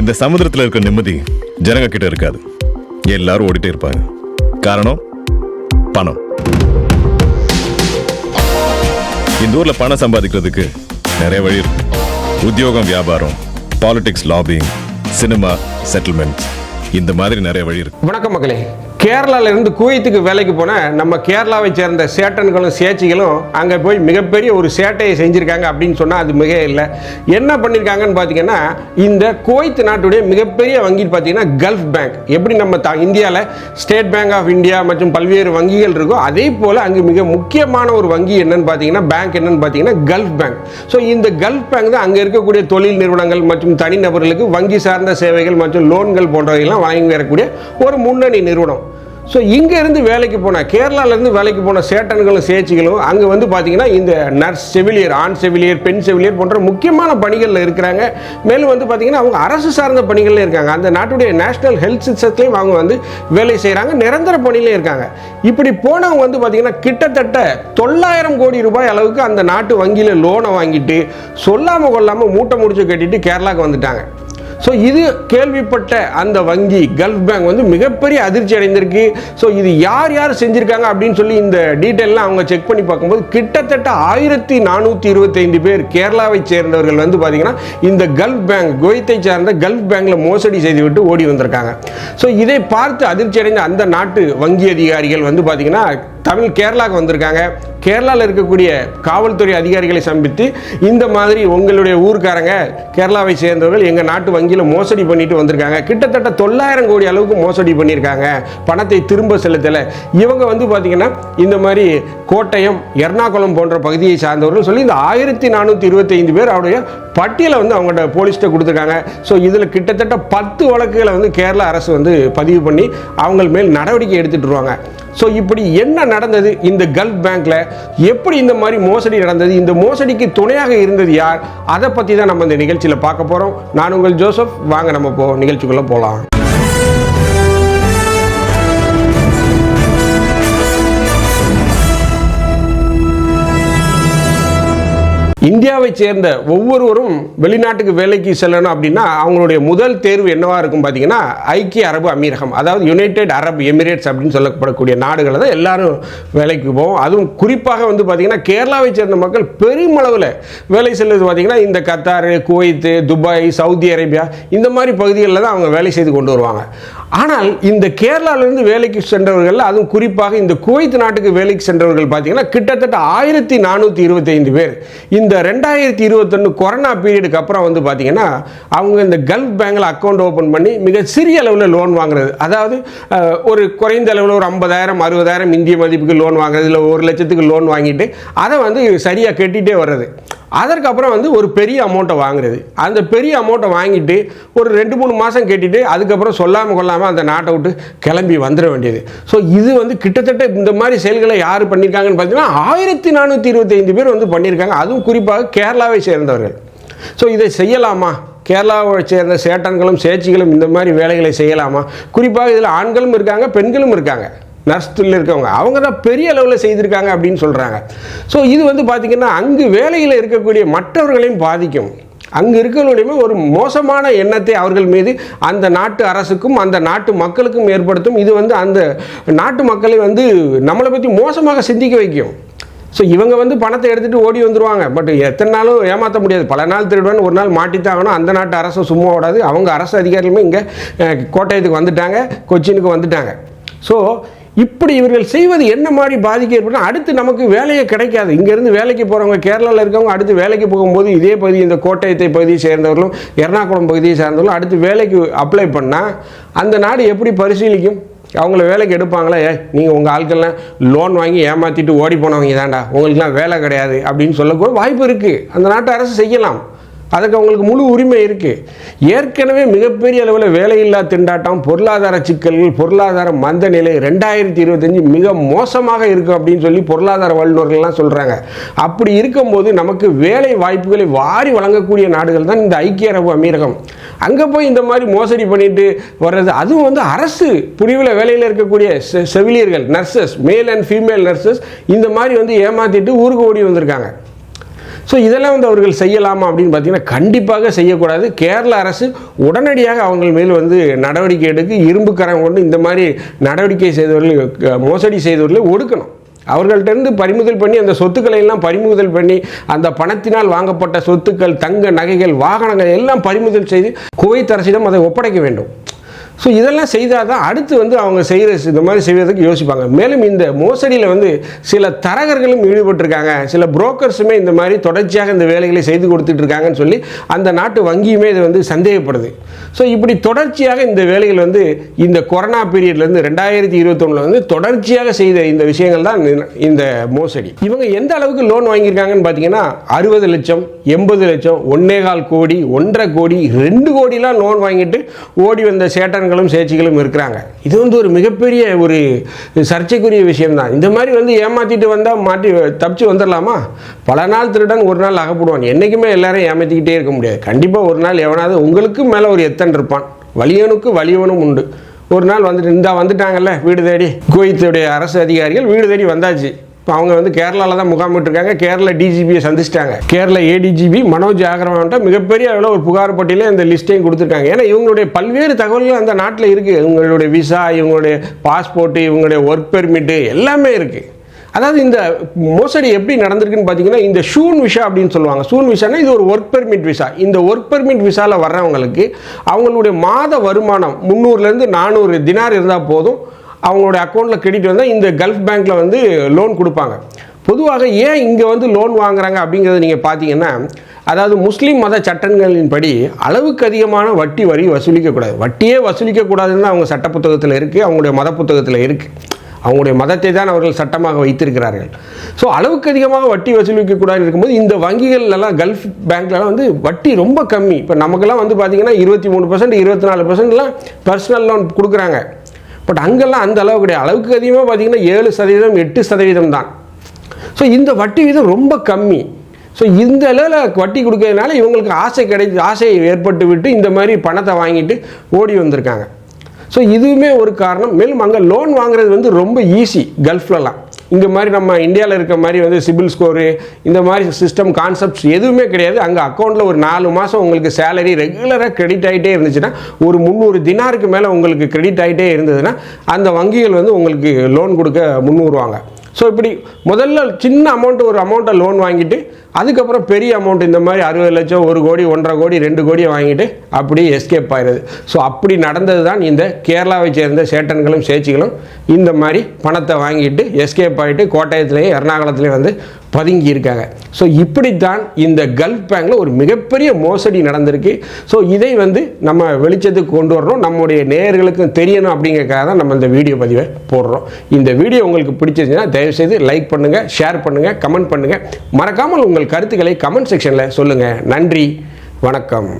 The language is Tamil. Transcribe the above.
இந்த சமுதிரத்தில் இருக்க நிம்மதி ஜனங்க கிட்ட இருக்காது. எல்லாரும் ஓடிட்டே இருப்பாங்க. காரணம் பணம். இந்த ஊர்ல பணம் சம்பாதிக்கிறதுக்கு நிறைய வழி இருக்கு. உத்தியோகம் வியாபாரம் பாலிடிக்ஸ் லாபிங் சினிமா செட்டில்மெண்ட் இந்த மாதிரி நிறைய வழி இருக்கு. வணக்கம் மக்களே கேரளால இருந்து குவைத்துக்கு வேலைக்கு போன நம்ம கேரளாவை சேர்ந்த சேட்டன்களும் சேச்சிகளும் அங்கே போய் மிகப்பெரிய ஒரு சேட்டையை செஞ்சுருக்காங்க அப்படின்னு சொன்னால் அது மிக இல்லை. என்ன பண்ணியிருக்காங்கன்னு பார்த்தீங்கன்னா இந்த குவைத் நாட்டுடைய மிகப்பெரிய வங்கி பார்த்தீங்கன்னா கல்ஃப் பேங்க் எப்படி நம்ம த இந்தியாவில் ஸ்டேட் பேங்க் ஆஃப் இந்தியா மற்றும் பல்வேறு வங்கிகள் இருக்கோ அதே போல் அங்கே மிக முக்கியமான ஒரு வங்கி என்னன்னு பார்த்தீங்கன்னா பேங்க் என்னன்னு பார்த்தீங்கன்னா கல்ஃப் பேங்க் ஸோ இந்த கல்ஃப் பேங்க் தான் அங்கே இருக்கக்கூடிய தொழில் நிறுவனங்கள் மற்றும் தனிநபர்களுக்கு வங்கி சார்ந்த சேவைகள் மற்றும் லோன்கள் போன்றவைகள்லாம் வழங்கி வரக்கூடிய ஒரு முன்னணி நிறுவனம். ஸோ இங்கேருந்து வேலைக்கு போன கேரளாவிலேருந்து வேலைக்கு போன சேட்டன்களும் சேச்சிகளும் அங்கே வந்து பார்த்தீங்கன்னா இந்த நர்ஸ் செவிலியர் ஆண் செவிலியர் பெண் செவிலியர் போன்ற முக்கியமான பணிகளில் இருக்கிறாங்க. மேலும் வந்து பார்த்தீங்கன்னா அவங்க அரசு சார்ந்த பணிகளில் இருக்காங்க. அந்த நாட்டுடைய நேஷனல் ஹெல்த் சிஸ்டத்துலேயும் அவங்க வந்து வேலை செய்கிறாங்க நிரந்தர பணியிலையும் இருக்காங்க. இப்படி போனவங்க வந்து பார்த்தீங்கன்னா கிட்டத்தட்ட தொள்ளாயிரம் கோடி ரூபாய் அளவுக்கு அந்த நாட்டு வங்கியில் லோனை வாங்கிட்டு சொல்லாமல் கொள்ளாமல் மூட்டை முடிச்சு கட்டிட்டு கேரளாவுக்கு வந்துட்டாங்க. ஸோ இது கேள்விப்பட்ட அந்த வங்கி கல்ஃப் பேங்க் வந்து மிகப்பெரிய அதிர்ச்சி அடைந்திருக்கு. ஸோ இது யார் யார் செஞ்சுருக்காங்க அப்படின்னு சொல்லி இந்த டீட்டெயிலாம் அவங்க செக் பண்ணி பார்க்கும்போது கிட்டத்தட்ட ஆயிரத்தி நானூற்றி இருபத்தைந்து பேர் கேரளாவை சேர்ந்தவர்கள் வந்து பார்த்தீங்கன்னா இந்த கல்ஃப் பேங்க் குவைத்தை சார்ந்த கல்ஃப் பேங்கில் மோசடி செய்துவிட்டு ஓடி வந்திருக்காங்க. ஸோ இதை பார்த்து அதிர்ச்சி அடைந்த அந்த நாட்டு வங்கி அதிகாரிகள் வந்து பார்த்தீங்கன்னா தமிழ் கேரளாவுக்கு வந்திருக்காங்க. கேரளாவில் இருக்கக்கூடிய காவல்துறை அதிகாரிகளை சந்தித்து இந்த மாதிரி உங்களுடைய ஊர்க்காரங்க கேரளாவை சேர்ந்தவர்கள் எங்கள் நாட்டு வங்கியில் மோசடி பண்ணிட்டு வந்திருக்காங்க. கிட்டத்தட்ட தொள்ளாயிரம் கோடி அளவுக்கு மோசடி பண்ணியிருக்காங்க. பணத்தை திரும்ப செலுத்தலை. இவங்க வந்து பார்த்திங்கன்னா இந்த மாதிரி கோட்டயம் எர்ணாகுளம் போன்ற பகுதியை சார்ந்தவர்கள் சொல்லி இந்த ஆயிரத்தி நானூற்றி இருபத்தைந்து பேர் அவருடைய பட்டியலை வந்து அவங்கள்ட்ட போலீஸ்கிட்ட கொடுத்துருக்காங்க. ஸோ இதில் கிட்டத்தட்ட பத்து வழக்குகளை வந்து கேரளா அரசு வந்து பதிவு பண்ணி அவங்க மேல் நடவடிக்கை எடுத்துகிட்டு வருவாங்க. ஸோ இப்படி என்ன நடந்தது? இந்த கல்ஃப் பேங்க்ல எப்படி இந்த மாதிரி மோசடி நடந்தது? இந்த மோசடிக்கு துணையாக இருந்தது யார்? அதை பற்றி தான் நம்ம இந்த நிகழ்ச்சியில் பார்க்க போகிறோம் நான் உங்கள் ஜோசப். வாங்க நம்ம போ நிகழ்ச்சிக்குள்ளே போகலாம் இந்தியாவை சேர்ந்த ஒவ்வொருவரும் வெளிநாட்டுக்கு வேலைக்கு செல்லணும் அப்படின்னா அவங்களுடைய முதல் தேர்வு என்னவா இருக்கும் பார்த்தீங்கன்னா ஐக்கிய அரபு அமீரகம். அதாவது யுனைடெட் அரப் எமிரேட்ஸ் அப்படின்னு சொல்லப்படக்கூடிய நாடுகளை தான் எல்லாரும் வேலைக்கு போவோம். அதுவும் குறிப்பாக வந்து பார்த்தீங்கன்னா கேரளாவை சேர்ந்த மக்கள் பெருமளவில் வேலை செல்வது பார்த்தீங்கன்னா இந்த Qatar Kuwait Dubai Saudi Arabia இந்த மாதிரி பகுதிகளில் தான் அவங்க வேலை செய்து கொண்டு வருவாங்க. ஆனால் இந்த கேரளாவிலிருந்து வேலைக்கு சென்றவர்கள் அதுவும் குறிப்பாக இந்த குவைத் நாட்டுக்கு வேலைக்கு சென்றவர்கள் பார்த்தீங்கன்னா கிட்டத்தட்ட ஆயிரத்தி நானூற்றி இருபத்தைந்து பேர். இந்த ரெண்டாயிரத்தி இருபத்தொன்று கொரோனா பீரியடுக்கு அப்புறம் வந்து பார்த்தீங்கன்னா அவங்க இந்த கல்ஃப் பேங்கில் அக்கௌண்ட் ஓப்பன் பண்ணி மிக சிறிய அளவில் லோன் வாங்குறது. அதாவது ஒரு குறைந்த அளவில் ஒரு ஐம்பதாயிரம் அறுபதாயிரம் இந்திய மதிப்புக்கு லோன் வாங்குறது இல்லை ஒரு லட்சத்துக்கு லோன் வாங்கிட்டு அதை வந்து சரியாக கட்டிகிட்டே வர்றது. அதற்கப்புறம் வந்து ஒரு பெரிய அமௌண்ட்டை வாங்குறது. அந்த பெரிய அமௌண்ட்டை வாங்கிட்டு ஒரு ரெண்டு மூணு மாதம் கேட்டுட்டு அதுக்கப்புறம் சொல்லாமல் கொள்ளாமல் அந்த நாட்டை விட்டு கிளம்பி வந்துட வேண்டியது. ஸோ இது வந்து கிட்டத்தட்ட இந்த மாதிரி செயல்களை யார் பண்ணியிருக்காங்கன்னு பார்த்தீங்கன்னா ஆயிரத்தி நானூற்றி இருபத்தைந்து பேர் வந்து பண்ணியிருக்காங்க. அதுவும் குறிப்பாக கேரளாவை சேர்ந்தவர்கள். ஸோ இதை செய்யலாமா? கேரளாவை சேர்ந்த சேட்டன்களும் சேச்சிகளும் இந்த மாதிரி வேலைகளை செய்யலாமா? குறிப்பாக இதில் ஆண்களும் இருக்காங்க பெண்களும் இருக்காங்க. நர்ஸ் தொழில் இருக்கவங்க. அவங்க தான் பெரிய அளவில் செய்திருக்காங்க அப்படின்னு சொல்கிறாங்க ஸோ இது வந்து பார்த்திங்கன்னா அங்கு வேலையில் இருக்கக்கூடிய மற்றவர்களையும் பாதிக்கும். அங்கு இருக்கிறவங்களுடையுமே ஒரு மோசமான எண்ணத்தை அவர்கள் மீது அந்த நாட்டு அரசுக்கும் அந்த நாட்டு மக்களுக்கும் ஏற்படுத்தும். இது வந்து அந்த நாட்டு மக்களை வந்து நம்மளை பற்றி மோசமாக சிந்திக்க வைக்கும். ஸோ இவங்க வந்து பணத்தை எடுத்துகிட்டு ஓடி வந்துருவாங்க. பட் எத்தனை நாளும் ஏமாற்ற முடியாது. பல நாள் திருடுவான் ஒரு நாள் மாட்டித்தாகணும். அந்த நாட்டு அரசு சும்மா ஓடாது. அவங்க அரசு அதிகாரிகளுமே இங்கே கோட்டயத்துக்கு வந்துட்டாங்க. கொச்சினுக்கு வந்துட்டாங்க. ஸோ இப்படி இவர்கள் செய்வது என்ன மாதிரி பாதிக்க ஏற்படும் அடுத்து நமக்கு வேலையே கிடைக்காது. இங்கேருந்து வேலைக்கு போகிறவங்க கேரளாவில் இருக்கவங்க அடுத்து வேலைக்கு போகும்போது இதே பகுதி இந்த கோட்டயத்தை பகுதியை சேர்ந்தவர்களும் எர்ணாகுளம் பகுதியை சேர்ந்தவர்களும் அடுத்து வேலைக்கு அப்ளை பண்ணால் அந்த நாடு எப்படி பரிசீலிக்கும்? அவங்கள வேலைக்கு எடுப்பாங்களா? ஏ நீங்கள் உங்கள் ஆட்கள்லாம் லோன் வாங்கி ஏமாற்றிட்டு ஓடி போனவங்க தான்டா. உங்களுக்குலாம் வேலை கிடையாது அப்படின்னு சொல்லக்கூட வாய்ப்பு இருக்குது அந்த நாட்டு அரசு செய்யலாம். அதுக்கு அவங்களுக்கு முழு உரிமை இருக்குது ஏற்கனவே மிகப்பெரிய அளவில் வேலையில்லா திண்டாட்டம் பொருளாதார சிக்கல்கள் பொருளாதார மந்த நிலை ரெண்டாயிரத்தி இருபத்தஞ்சு மிக மோசமாக இருக்கும் அப்படின்னு சொல்லி பொருளாதார வல்லுநர்கள்லாம் சொல்கிறாங்க அப்படி இருக்கும்போது நமக்கு வேலை வாய்ப்புகளை வாரி வழங்கக்கூடிய நாடுகள் தான் இந்த ஐக்கிய அரபு அமீரகம். அங்கே போய் இந்த மாதிரி மோசடி பண்ணிட்டு வர்றது அதுவும் வந்து அரசு புரிவில் வேலையில் இருக்கக்கூடிய செ- செவிலியர்கள் nurses male and female nurses இந்த மாதிரி வந்து ஏமாத்திட்டு ஊருக்கு ஓடி வந்திருக்காங்க. ஸோ இதெல்லாம் வந்து அவர்கள் செய்யலாமா அப்படின்னு பார்த்தீங்கன்னா கண்டிப்பாக செய்யக்கூடாது. கேரள அரசு உடனடியாக அவங்கள் மேல் வந்து நடவடிக்கை எடுக்க இரும்பு கரம் கொண்டு இந்த மாதிரி நடவடிக்கை செய்தவர்கள் மோசடி செய்தவர்களை ஒடுக்கணும். அவர்கள்ட்ட இருந்து பறிமுதல் பண்ணி அந்த சொத்துக்களை எல்லாம் பறிமுதல் பண்ணி அந்த பணத்தினால் வாங்கப்பட்ட சொத்துக்கள் தங்க நகைகள் வாகனங்கள் எல்லாம் பறிமுதல் செய்து குவைத் அரசிடம் அதை ஒப்படைக்க வேண்டும். ஸோ இதெல்லாம் செய்தால் தான் அடுத்து வந்து அவங்க செய்கிற இந்த மாதிரி செய்வதற்கு யோசிப்பாங்க. மேலும் இந்த மோசடியில் வந்து சில தரகர்களும் ஈடுபட்டிருக்காங்க. சில புரோக்கர்ஸுமே இந்த மாதிரி தொடர்ச்சியாக இந்த வேலைகளை செய்து கொடுத்துட்ருக்காங்கன்னு சொல்லி அந்த நாட்டு வங்கியுமே இது வந்து சந்தேகப்படுது. ஸோ இப்படி தொடர்ச்சியாக இந்த வேலைகள் வந்து இந்த கொரோனா பீரியட்லேருந்து ரெண்டாயிரத்தி இருபத்தொன்னில் வந்து தொடர்ச்சியாக செய்த இந்த விஷயங்கள் தான் இந்த- இந்த மோசடி. இவங்க எந்த அளவுக்கு லோன் வாங்கியிருக்காங்கன்னு பார்த்தீங்கன்னா அறுபது லட்சம் எண்பது லட்சம் ஒன்னேகால் கோடி ஒன்றரை கோடி ரெண்டு கோடிலாம் லோன் வாங்கிட்டு ஓடி வந்த சேட்டன் சேட்டன்களும் சேச்சிகளும் இருக்கிறாங்க. இது வந்து ஒரு மிகப்பெரிய ஒரு சர்ச்சைக்குரிய விஷயம்தான். இந்த மாதிரி வந்து ஏமாற்றிட்டு வந்தால் மாட்டி தப்பிச்சு வந்துடலாமா பல நாள் திருடன் ஒரு நாள் அகப்படுவான். என்றைக்குமே எல்லாரும் ஏமாற்றிக்கிட்டே இருக்க முடியாது. கண்டிப்பாக ஒரு நாள் எவனாவது உங்களுக்கு மேலே ஒரு எத்தன் இருப்பான். வலியனுக்கு வலியவனும் உண்டு. ஒரு நாள் வந்துட்டு இந்தா வந்துட்டாங்கல்ல வீடு தேடி. குவைத்துடைய அரசு அதிகாரிகள் வீடு தேடி வந்தாச்சு. இப்போ அவங்க வந்து கேரளாவில் தான் முகாமிட்டிருக்காங்க கேரளா டிஜிபியை சந்திச்சிட்டாங்க. கேரளா ஏடிஜிபி மனோஜ் ஆகரவான்ட்ட மிகப்பெரிய அளவில் ஒரு புகார் பட்டியலே இந்த லிஸ்ட்டையும் கொடுத்துருக்காங்க. ஏன்னா இவங்களுடைய பல்வேறு தகவல்கள் அந்த நாட்டில் இருக்குது இவங்களுடைய விசா இவங்களுடைய பாஸ்போர்ட்டு இவங்களுடைய ஒர்க் பெர்மிட்டு எல்லாமே இருக்குது அதாவது இந்த மோசடி எப்படி நடந்திருக்குன்னு பார்த்தீங்கன்னா இந்த ஷூன் விசா அப்படின்னு சொல்லுவாங்க. ஷூன் விசானா இது ஒரு ஒர்க் பெர்மிட் விசா. இந்த ஒர்க் பெர்மிட் விசாவில் வர்றவங்களுக்கு அவங்களுடைய மாத வருமானம் முந்நூறுலேருந்து நானூறு தினார் இருந்தால் போதும். அவங்களுடைய அக்கௌண்ட்டில் கிரெடிட் வந்தால் இந்த கல்ஃப் பேங்க்கில் வந்து லோன் கொடுப்பாங்க. பொதுவாக ஏன் இங்கே வந்து லோன் வாங்குறாங்க அப்படிங்கிறத நீங்கள் பார்த்தீங்கன்னா அதாவது முஸ்லீம் மத சட்டங்களின்படி அளவுக்கு அதிகமான வட்டி வரி வசூலிக்கக்கூடாது. வட்டியே வசூலிக்கக்கூடாதுன்னு தான் அவங்க சட்ட புத்தகத்தில் இருக்குது அவங்களுடைய மத புத்தகத்தில் இருக்குது அவங்களுடைய மதத்தை தான் அவர்கள் சட்டமாக வைத்திருக்கிறார்கள். ஸோ அளவுக்கு அதிகமாக வட்டி வசூலிக்கக்கூடாது இருக்கும்போது இந்த வங்கிகள்லாம் கல்ஃப் பேங்க்லலாம் வந்து வட்டி ரொம்ப கம்மி. இப்போ நமக்கெல்லாம் வந்து பார்த்தீங்கன்னா இருபத்தி மூணு பர்சன்ட் இருபத்தி நாலு பர்சன்ட்லாம் பர்சனல் லோன் கொடுக்குறாங்க. பட் அங்கெல்லாம் அந்த அளவு கிடையாது. அளவுக்கு அதிகமாக பார்த்தீங்கன்னா ஏழு சதவீதம் எட்டு சதவீதம் தான். ஸோ இந்த வட்டி வீதம் ரொம்ப கம்மி. ஸோ இந்த அளவில் வட்டி கொடுக்கறதுனால இவங்களுக்கு ஆசை கிடைச்சி ஆசை ஏற்பட்டு விட்டு இந்த மாதிரி பணத்தை வாங்கிட்டு ஓடி வந்திருக்காங்க. ஸோ இதுவுமே ஒரு காரணம். மேலும் அங்கே லோன் வாங்குறது வந்து ரொம்ப ஈஸி கல்ஃப்லலாம் இங்கே மாதிரி நம்ம இந்தியாவில் இருக்க மாதிரி வந்து சிபில் ஸ்கோரு இந்த மாதிரி சிஸ்டம் கான்செப்ட்ஸ் எதுவுமே கிடையாது. அங்கே அக்கௌண்ட்டில் ஒரு நாலு மாதம் உங்களுக்கு சேலரி ரெகுலராக கிரெடிட் ஆகிட்டே இருந்துச்சுன்னா ஒரு முந்நூறு தினாருக்கு மேலே உங்களுக்கு கிரெடிட் ஆகிட்டே இருந்ததுன்னா அந்த வங்கிகள் வந்து உங்களுக்கு லோன் கொடுக்க முன்னுருவாங்க ஸோ இப்படி முதல்ல சின்ன அமௌண்ட் ஒரு அமௌண்ட்டை லோன் வாங்கிட்டு அதுக்கப்புறம் பெரிய அமௌண்ட் இந்த மாதிரி அறுபது லட்சம் ஒரு கோடி ஒன்றரை கோடி ரெண்டு கோடியை வாங்கிட்டு அப்படியே எஸ்கேப் ஆயிடுது. ஸோ அப்படி நடந்தது தான் இந்த கேரளாவை சேர்ந்த சேட்டன்களும் சேச்சிகளும் இந்த மாதிரி பணத்தை வாங்கிட்டு எஸ்கேப் ஆகிட்டு கோட்டயத்துலேயும் எர்ணாகுளத்துலேயும் வந்து பதுங்கி இருக்காங்க ஸோ இப்படித்தான் இந்த கல்ஃப் பேங்கில் ஒரு மிகப்பெரிய மோசடி நடந்திருக்கு. ஸோ இதை வந்து நம்ம வெளிச்சத்துக்கு கொண்டு வரணும். நம்முடைய நேயர்களுக்கும் தெரியணும் அப்படிங்கிறக்காக தான் நம்ம இந்த வீடியோ பதிவை போடுறோம். இந்த வீடியோ உங்களுக்கு பிடிச்சிருந்துச்சுன்னா தயவுசெய்து லைக் பண்ணுங்கள் ஷேர் பண்ணுங்கள் கமெண்ட் பண்ணுங்கள் மறக்காமல் உங்கள் கருத்துக்களை கமெண்ட் செக்ஷனில் சொல்லுங்கள் நன்றி. வணக்கம்.